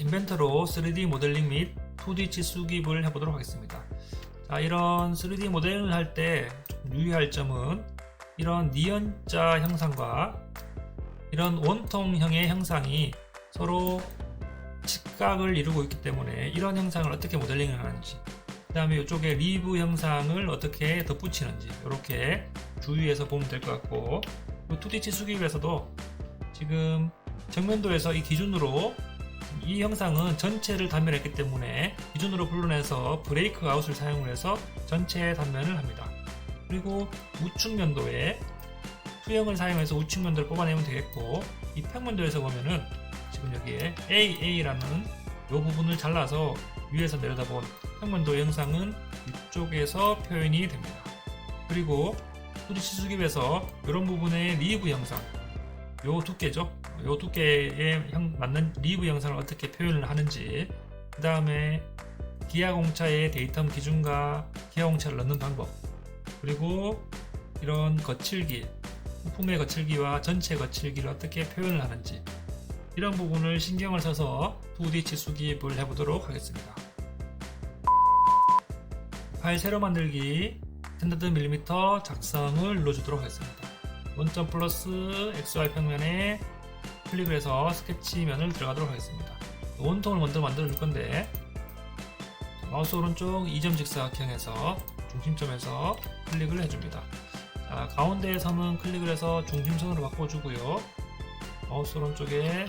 인벤터로 3D 모델링 및 2D 치수기입을 해보도록 하겠습니다. 자, 이런 3D 모델링을 할 때 유의할 점은 이런 니은자 형상과 이런 원통형의 형상이 서로 직각을 이루고 있기 때문에 이런 형상을 어떻게 모델링을 하는지 그 다음에 이쪽에 리브 형상을 어떻게 덧붙이는지 이렇게 주의해서 보면 될 것 같고 이 2D 치수기입에서도 지금 정면도에서 이 기준으로 이 형상은 전체를 단면했기 때문에 기준으로 불러내서 브레이크 아웃을 사용을 해서 전체 단면을 합니다. 그리고 우측 면도에 투영을 사용해서 우측 면도를 뽑아내면 되겠고 이 평면도에서 보면은 지금 여기에 AA라는 이 부분을 잘라서 위에서 내려다본 평면도 영상은 이쪽에서 표현이 됩니다. 그리고 후디 치수기에서 이런 부분의 리브 영상 요 두께죠. 요 두께에 형- 맞는 리브 영상을 어떻게 표현을 하는지 그 다음에 기아 공차의 데이터 기준과 기아 공차를 넣는 방법 그리고 이런 거칠기 부품의 거칠기와 전체 거칠기를 어떻게 표현을 하는지 이런 부분을 신경을 써서 2D 치수기입을 해보도록 하겠습니다. 파일 새로 만들기 스탠다드 밀리미터 작성을 눌러주도록 하겠습니다. 원점 플러스 XY 평면에 클릭을 해서 스케치면을 들어가도록 하겠습니다. 원통을 먼저 만들어 줄 건데 마우스 오른쪽 2점 직사각형에서 중심점에서 클릭을 해줍니다. 자, 가운데 섬은 클릭을 해서 중심선으로 바꿔주고요. 마우스 오른쪽에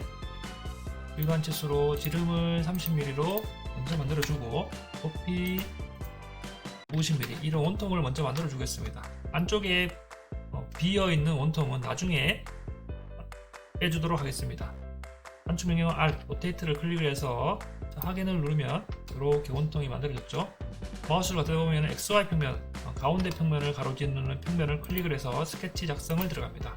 일반 치수로 지름을 30mm로 먼저 만들어주고 높이 50mm 이런 원통을 먼저 만들어 주겠습니다. 안쪽에 어, 비어 있는 원통은 나중에 빼주도록 하겠습니다. 안쪽 명령어 Alt, 로테이트를 클릭을 해서 자, 확인을 누르면 이렇게 원통이 만들어졌죠. 마우스를 갖다 보면 XY 평면, 어, 가운데 평면을 가로지르는 평면을 클릭을 해서 스케치 작성을 들어갑니다.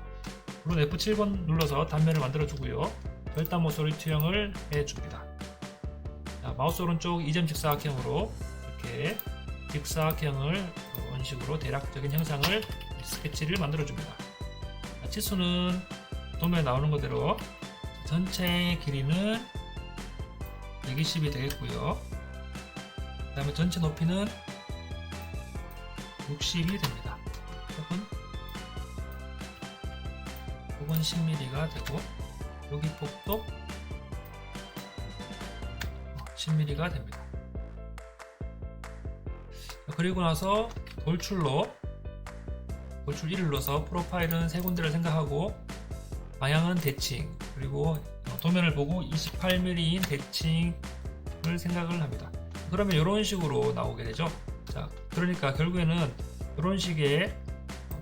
물론 F7번 눌러서 단면을 만들어 주고요. 절단 모서리 투영을 해줍니다. 자, 마우스 오른쪽 2점 직사각형으로 이렇게 직사각형을 이런 식으로 대략적인 형상을 스케치를 만들어 줍니다. 치수는 도면에 나오는 그대로 전체 길이는 120이 되겠고요. 그 다음에 전체 높이는 60이 됩니다. 혹은 혹은 10mm가 되고 여기 폭도 10mm가 됩니다. 그리고 나서 돌출로 돌출 1을 눌러서 프로파일은 세 군데를 생각하고 방향은 대칭 그리고 도면을 보고 28mm인 대칭을 생각을 합니다. 그러면 이런 식으로 나오게 되죠. 자, 그러니까 결국에는 이런 식의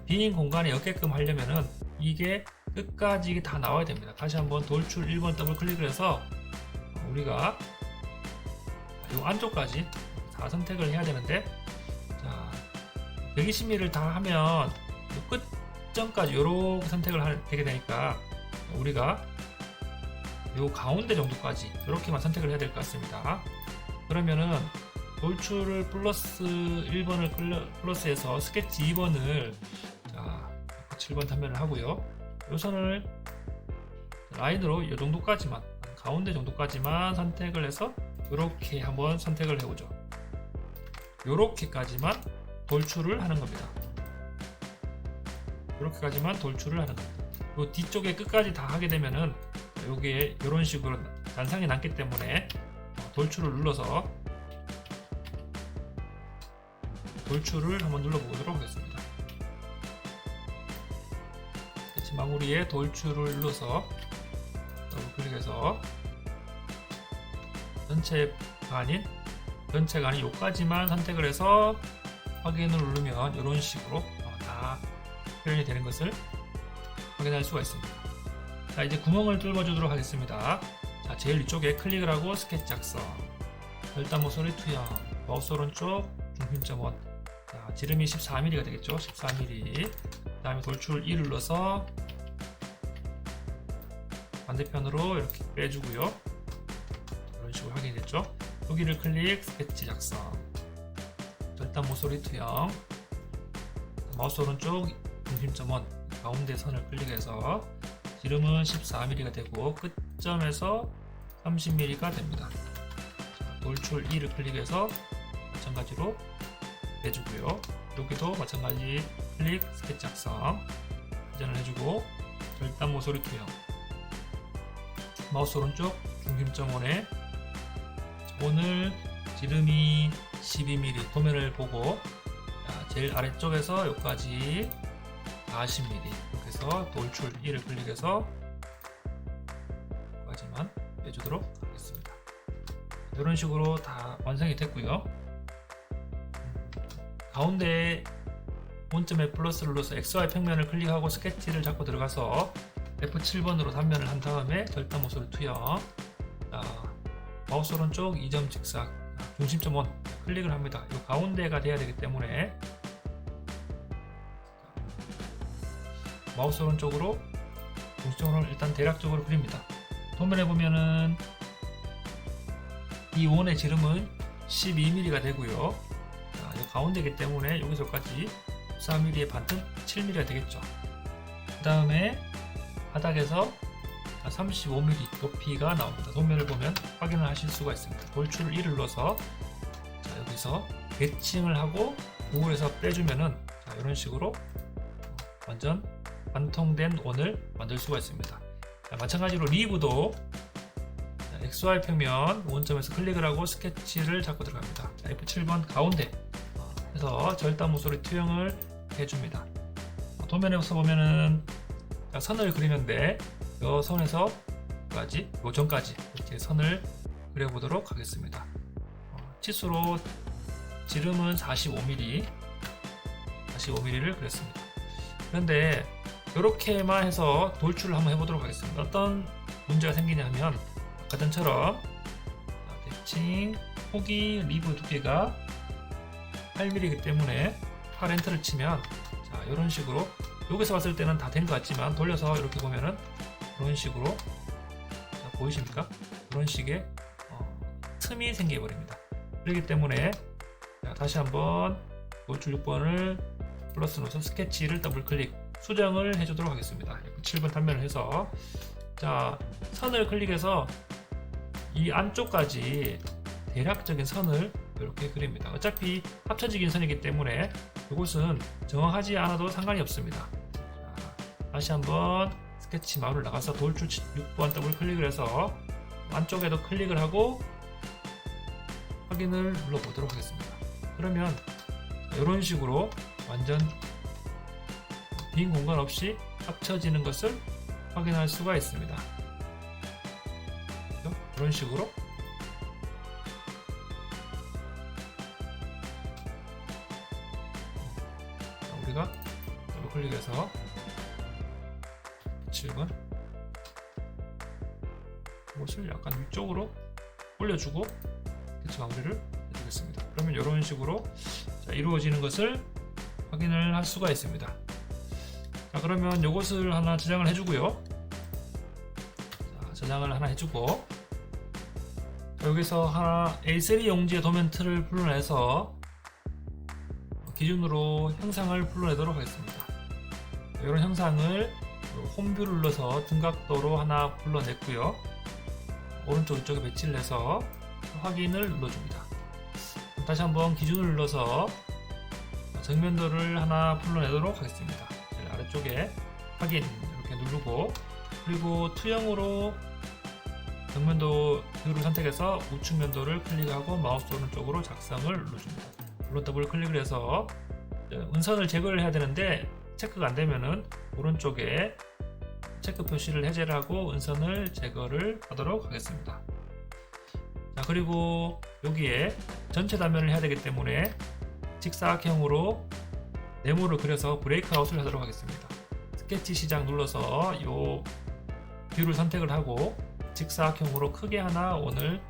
빈 공간에 엮게끔 하려면은 이게 끝까지 다 나와야 됩니다. 다시 한번 돌출 1번 더블 클릭을 해서 우리가 이 안쪽까지 다 선택을 해야 되는데 자 120mm를 다 하면 요 끝점까지 요렇게 선택을 하- 되게 되니까 우리가 요 가운데 정도까지 이렇게만 선택을 해야 될 것 같습니다. 그러면은 돌출을 플러스 1번을 플러스해서 스케치 2번을 자 7번 단면을 하고요. 요 선을 라인으로 이 정도까지만 가운데 정도까지만 선택을 해서 이렇게 한번 선택을 해보죠. 이렇게까지만 돌출을 하는 겁니다. 이렇게까지만 돌출을 하는 겁니다. 요 뒤쪽에 끝까지 다 하게 되면은 여기에 이런 식으로 단상이 남기 때문에 돌출을 눌러서 돌출을 한번 눌러보도록 하겠습니다. 마무리에 돌출을 눌러서 더블 클릭해서 전체가 아닌 전체가 아닌 요까지만 선택을 해서 확인을 누르면 이런 식으로 어, 다 표현이 되는 것을 확인할 수가 있습니다. 자 이제 구멍을 뚫어 주도록 하겠습니다. 자 제일 위쪽에 클릭을 하고 스케치 작성. 절단 모서리 투영. 마우스 오른쪽 중심점 원. 자, 지름이 14mm가 되겠죠? 14mm 그 다음에 돌출 2 눌러서 반대편으로 이렇게 빼주고요. 이런 식으로 확인이 됐죠? 여기를 클릭 스케치 작성. 절단 모서리 투영. 마우스 오른쪽 중심점 원 가운데 선을 클릭해서 지름은 14mm가 되고 끝점에서 30mm가 됩니다. 자, 돌출 2를 클릭해서 마찬가지로 해주고요. 여기도 마찬가지 클릭 스케치 작성 회전을 해주고 절단 모서리 투영 마우스 오른쪽 중심점 원에 오늘 지름이 12mm 도면을 보고 자, 제일 아래쪽에서 여기까지 40mm 이렇게 해서 돌출 1을 클릭해서 여기까지만 빼주도록 하겠습니다. 이런 식으로 다 완성이 됐고요. 가운데 원점에 플러스를 눌러서 XY 평면을 클릭하고 스케치를 잡고 들어가서 F7번으로 단면을 한 다음에 절단 모서리 투영 자, 마우스 오른쪽 2점 직사 중심점 원 클릭을 합니다. 이 가운데가 돼야 되기 때문에 마우스 오른쪽으로 중심점을 일단 대략적으로 그립니다. 도면에 보면은 이 원의 지름은 12mm가 되고요. 자, 이 가운데이기 때문에 여기서까지 14mm의 반틈 7mm가 되겠죠. 그 다음에 바닥에서 35mm 높이가 나옵니다. 도면을 보면 확인을 하실 수가 있습니다. 돌출 1을 눌러서 자, 여기서 배칭을 하고 우울에서 빼주면은 자, 이런 식으로 완전 완성된 원을 만들 수가 있습니다. 자, 마찬가지로 리브도 자, XY 평면 원점에서 클릭을 하고 스케치를 잡고 들어갑니다. 자, F7번 가운데 어, 해서 절단 모서리 투영을 해줍니다. 어, 도면에서 보면은 자, 선을 그리는데 이 선에서 까지 요점까지 이렇게 선을 그려보도록 하겠습니다. 어, 치수로 지름은 45mm 45mm를 그렸습니다. 그런데 이렇게만 해서 돌출을 한번 해보도록 하겠습니다. 어떤 문제가 생기냐 하면 전처럼 자, 대칭 폭이 리브 두께가 8mm이기 때문에 8 엔터를 치면 자 이런 식으로 여기서 봤을 때는 다 된 것 같지만 돌려서 이렇게 보면은 이런 식으로 자, 보이십니까? 이런 식의 어, 틈이 생겨버립니다. 그렇기 때문에 자, 다시 한번 돌출 6번을 플러스 눌러서 스케치를 더블 클릭 수정을 해주도록 하겠습니다. 7번 단면을 해서 자 선을 클릭해서 이 안쪽까지 대략적인 선을 이렇게 그립니다. 어차피 합쳐지긴 선이기 때문에 이곳은 정확하지 않아도 상관이 없습니다. 자, 다시 한번 스케치 마루를 나가서 돌출 6번 더블 클릭을 해서 안쪽에도 클릭을 하고 확인을 눌러보도록 하겠습니다. 그러면 이런 식으로 완전 빈 공간 없이 합쳐지는 것을 확인할 수가 있습니다. 이런 식으로 자, 우리가 클릭해서 7번 이것을 약간 위쪽으로 올려주고 대체 마무리를 해주겠습니다. 그러면 이런 식으로 자, 이루어지는 것을 확인을 할 수가 있습니다. 자, 그러면 이것을 하나 저장을 해주고요. 자, 저장을 하나 해주고 자, 여기서 하나 A3 용지의 틀을 불러내서 기준으로 형상을 불러내도록 하겠습니다. 자, 이런 형상을 홈뷰를 눌러서 등각도로 하나 불러냈고요. 오른쪽 이쪽에 배치를 해서 확인을 눌러줍니다. 다시 한번 기준을 눌러서 정면도를 하나 불러내도록 하겠습니다. 아래쪽에 확인 이렇게 누르고 그리고 투영으로 정면도 뷰를 선택해서 우측 면도를 클릭하고 마우스 오른쪽으로 작성을 눌러줍니다. 물론 더블 클릭을 해서 은선을 제거를 해야 되는데 체크가 안 되면은 오른쪽에 체크 표시를 해제를 하고 은선을 제거를 하도록 하겠습니다. 자 그리고 여기에 전체 단면을 해야 되기 때문에 직사각형으로 네모를 그려서 브레이크아웃을 하도록 하겠습니다. 스케치 시작 눌러서 이 뷰를 선택을 하고 직사각형으로 크게 하나 오늘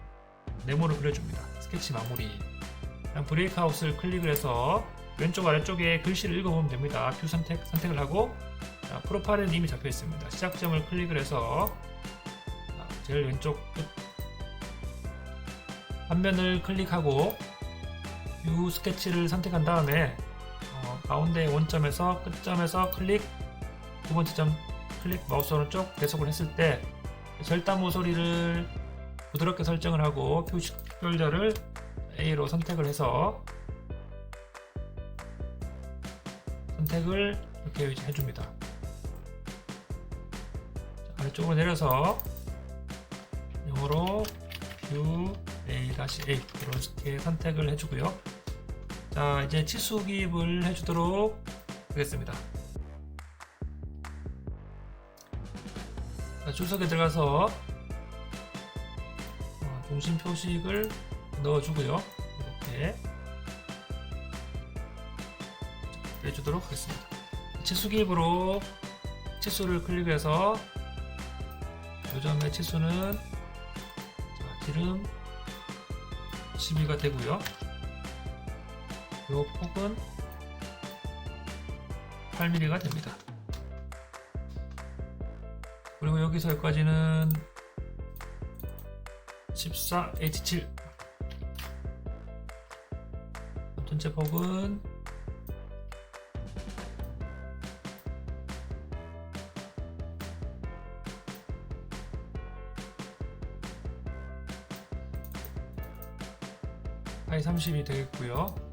네모를 그려줍니다. 스케치 마무리. 브레이크아웃을 클릭을 해서 왼쪽 아래쪽에 글씨를 읽어보면 됩니다. 뷰 선택, 선택을 하고 자, 프로파일은 이미 잡혀 있습니다. 시작점을 클릭을 해서 자, 제일 왼쪽 끝 한면을 클릭하고 뷰 스케치를 선택한 다음에 어, 가운데 원점에서 끝점에서 클릭 두 번째 점 클릭 마우스 오른쪽 계속을 했을 때 절단 모서리를 부드럽게 설정을 하고 표시 특별자를 A로 선택을 해서 선택을 이렇게 해줍니다. 자, 아래쪽으로 내려서 영어로 뷰 A-A 이렇게 선택을 해주고요. 자 이제 치수 기입을 해주도록 하겠습니다. 자, 주석에 들어가서 어, 중심 표식을 넣어주고요. 이렇게 빼주도록 하겠습니다. 치수 기입으로 치수를 클릭해서 요점의 치수는 자, 지름 12가 되고요. 요 폭은 8mm가 됩니다. 그리고 여기서 여기까지는 14H7 전체 폭은 파이 30이 되겠고요.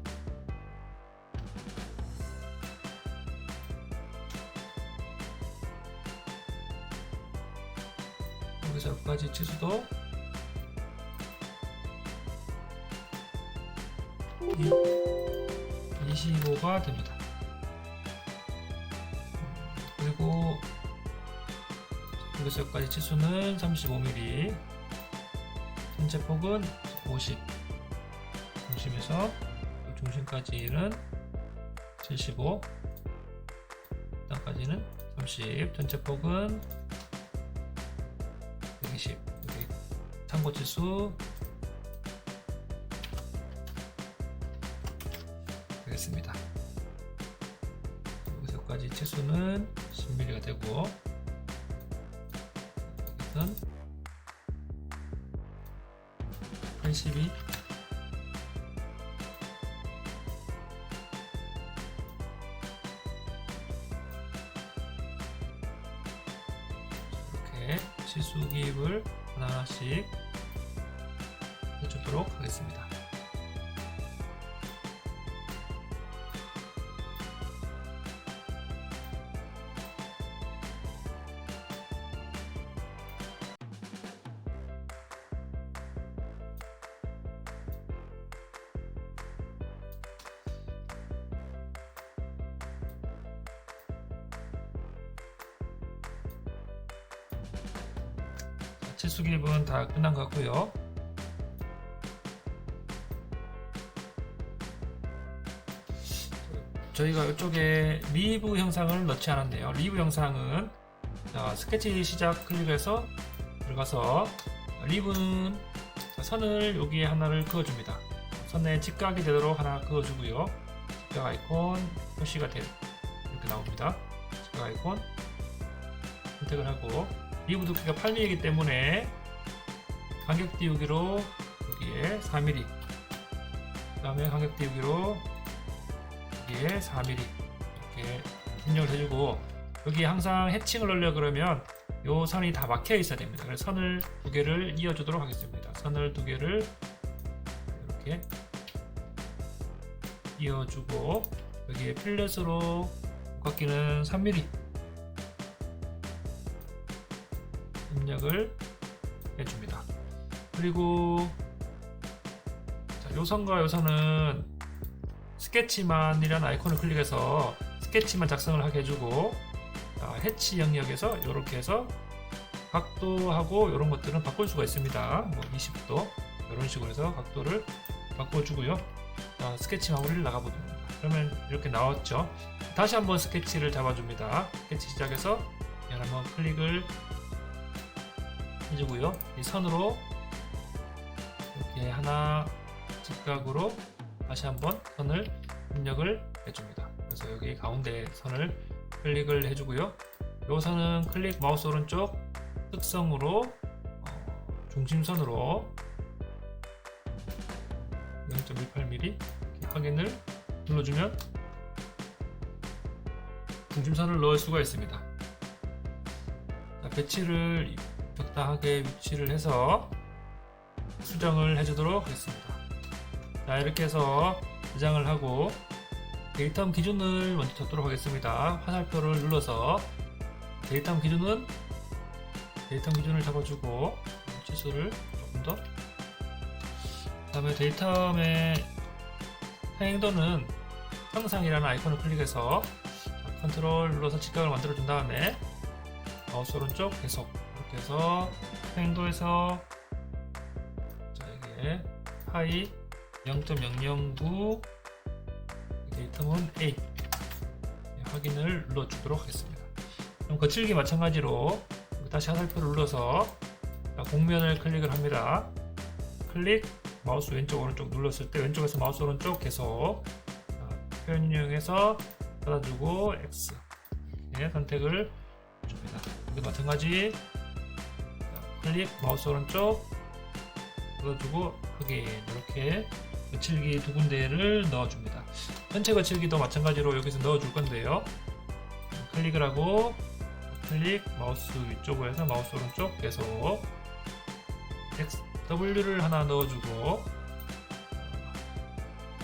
여기까지 치수도. 25가 됩니다. 그리고 여기까지 치수는 35mm 전체 폭은 50 중심에서 중심까지는 75 땅까지는 30 전체 폭은 참고 치수 되겠습니다. 여기서 여기까지 치수는 10mm가 되고 여기선 82 이렇게 치수 기입을 하나하나씩 해주도록 하겠습니다. 치수 기입은 다 끝난 것 같고요. 저희가 이쪽에 리브 영상을 넣지 않았네요. 리브 영상은 자, 스케치 시작 클릭해서 들어가서 리브는 선을 여기에 하나를 그어줍니다. 선에 직각이 되도록 하나 그어주고요. 직각 아이콘 표시가 돼 이렇게 나옵니다. 직각 아이콘 선택을 하고 리브 두께가 8mm이기 때문에 간격 띄우기로 여기에 4mm 그 다음에 간격 띄우기로 여기에 4mm 이렇게 입력을 해주고 여기 항상 해칭을 넣으려 그러면 요 선이 다 막혀 있어야 됩니다. 그래서 선을 두 개를 이어주도록 하겠습니다. 선을 두 개를 이렇게 이어주고 여기에 필렛으로 깎기는 3mm 입력을 해줍니다. 그리고 자, 요 선과 요 선은 스케치만이라는 아이콘을 클릭해서 스케치만 작성을 하게 해주고 자, 해치 영역에서 이렇게 해서 각도하고 이런 것들은 바꿀 수가 있습니다. 뭐 20도 이런 식으로 해서 각도를 바꿔주고요. 자, 스케치 마무리를 나가보겠습니다. 그러면 이렇게 나왔죠. 다시 한번 스케치를 잡아줍니다. 스케치 시작해서 한번 클릭을 해주고요. 이 선으로 이렇게 하나 직각으로 다시 한번 선을 입력을 해줍니다. 그래서 여기 가운데 선을 클릭을 해주고요. 이 선은 클릭 마우스 오른쪽 특성으로 어, 중심선으로 0.18mm 확인을 눌러주면 중심선을 넣을 수가 있습니다. 자, 배치를 적당하게 위치를 해서 수정을 해주도록 하겠습니다. 자 이렇게 해서 저장을 하고 데이터 기준을 먼저 잡도록 하겠습니다. 화살표를 눌러서 데이터 기준은 데이터 기준을 잡아주고 치수를 조금 더 그다음에 데이터의 행도는 형상이라는 아이콘을 클릭해서 자, 컨트롤 눌러서 직각을 만들어 준 다음에 마우스 오른쪽 계속 이렇게 해서 행도에서 자 이게 파이 0.009 데이터문 A 네, 확인을 눌러주도록 하겠습니다. 그럼 거칠기 마찬가지로 다시 화살표를 눌러서 자, 공면을 클릭을 합니다. 클릭 마우스 왼쪽 오른쪽 눌렀을 때 왼쪽에서 마우스 오른쪽 계속 자, 표현 인용해서 닫아주고 X 네, 선택을 줍니다. 여기 마찬가지 자, 클릭 마우스 오른쪽 눌러주고 확인 이렇게 거칠기 두 군데를 넣어줍니다. 전체 거칠기도 마찬가지로 여기서 넣어줄 건데요. 클릭을 하고 클릭 마우스 위쪽으로 해서 마우스 오른쪽 계속 X, W를 하나 넣어주고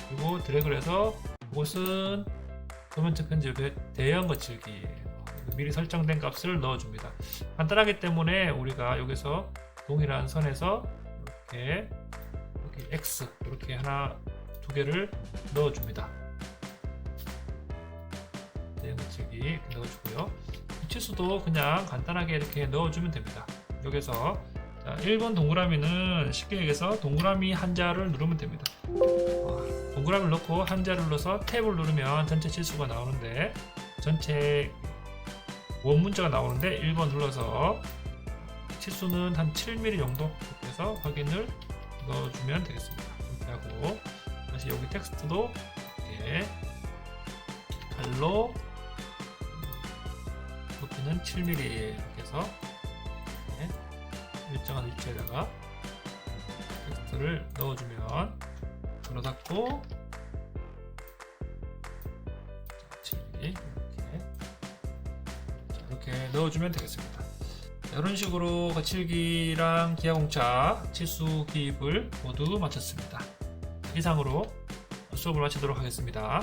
그리고 드래그를 해서 이것은 도면체 편집의 대형 거칠기 미리 설정된 값을 넣어줍니다. 간단하기 때문에 우리가 여기서 동일한 선에서 이렇게 X 이렇게 하나 두 개를 넣어줍니다. 대형 거칠기 넣어주고요. 치수도 그냥 간단하게 이렇게 넣어주면 됩니다. 여기서 자, 1번 동그라미는 쉽게 얘기해서 동그라미 한자를 누르면 됩니다. 어, 동그라미를 넣고 한자를 눌러서 탭을 누르면 전체 치수가 나오는데 전체 원문자가 나오는데 1번 눌러서 치수는 한 7mm 정도 해서 확인을 넣어주면 되겠습니다. 이렇게 하고 다시 여기 텍스트도 이렇게 달로 높이는 7mm 이렇게 해서 네, 일정한 위치에다가 텍스트를 넣어주면 들어 닫고 7mm 이렇게 자, 이렇게 넣어주면 되겠습니다. 자, 이런 식으로 거칠기랑 기하공차 치수 기입을 모두 마쳤습니다. 이상으로 수업을 마치도록 하겠습니다.